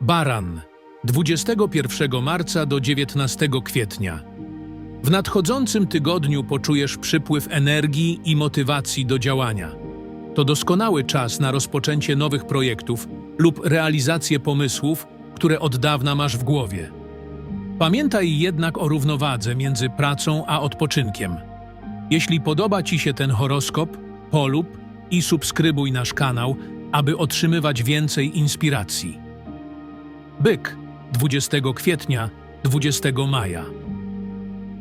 Baran 21 marca do 19 kwietnia. W nadchodzącym tygodniu poczujesz przypływ energii i motywacji do działania. To doskonały czas na rozpoczęcie nowych projektów lub realizację pomysłów, które od dawna masz w głowie. Pamiętaj jednak o równowadze między pracą a odpoczynkiem. Jeśli podoba Ci się ten horoskop, polub i subskrybuj nasz kanał, aby otrzymywać więcej inspiracji. Byk 20 kwietnia 20 maja.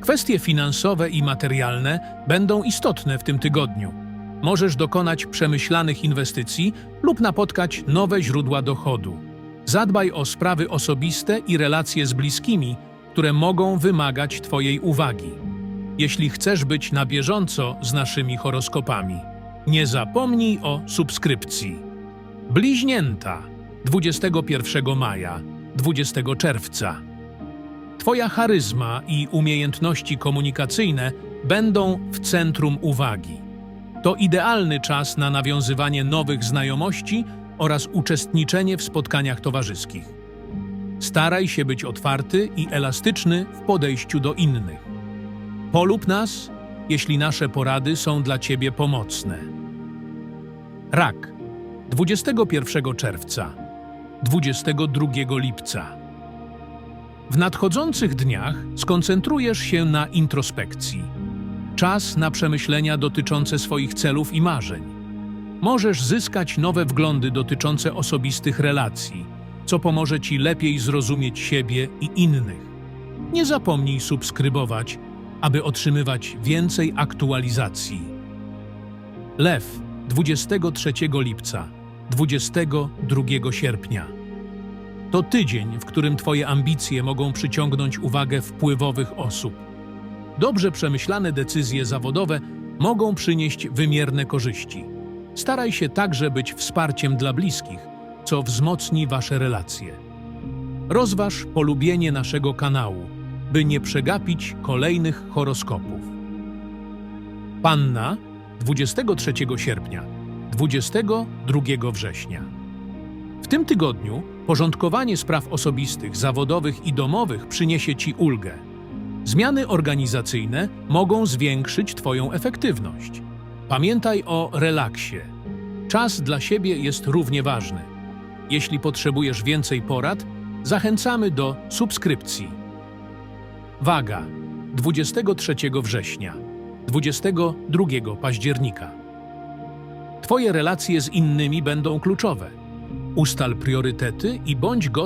Kwestie finansowe i materialne będą istotne w tym tygodniu. Możesz dokonać przemyślanych inwestycji lub napotkać nowe źródła dochodu. Zadbaj o sprawy osobiste i relacje z bliskimi, które mogą wymagać Twojej uwagi. Jeśli chcesz być na bieżąco z naszymi horoskopami, nie zapomnij o subskrypcji. Bliźnięta 21 maja, 20 czerwca. Twoja charyzma i umiejętności komunikacyjne będą w centrum uwagi. To idealny czas na nawiązywanie nowych znajomości oraz uczestniczenie w spotkaniach towarzyskich. Staraj się być otwarty i elastyczny w podejściu do innych. Polub nas, jeśli nasze porady są dla Ciebie pomocne. Rak 21 czerwca, 22 lipca. W nadchodzących dniach skoncentrujesz się na introspekcji. Czas na przemyślenia dotyczące swoich celów i marzeń. Możesz zyskać nowe wglądy dotyczące osobistych relacji, co pomoże Ci lepiej zrozumieć siebie i innych. Nie zapomnij subskrybować, aby otrzymywać więcej aktualizacji. Lew 23 lipca, 22 sierpnia. To tydzień, w którym Twoje ambicje mogą przyciągnąć uwagę wpływowych osób. Dobrze przemyślane decyzje zawodowe mogą przynieść wymierne korzyści. Staraj się także być wsparciem dla bliskich, co wzmocni Wasze relacje. Rozważ polubienie naszego kanału, by nie przegapić kolejnych horoskopów. Panna 23 sierpnia, 22 września. W tym tygodniu porządkowanie spraw osobistych, zawodowych i domowych przyniesie Ci ulgę. Zmiany organizacyjne mogą zwiększyć Twoją efektywność. Pamiętaj o relaksie. Czas dla siebie jest równie ważny. Jeśli potrzebujesz więcej porad, zachęcamy do subskrypcji. Waga 23 września, 22 października. Twoje relacje z innymi będą kluczowe. Ustal priorytety i bądź gotów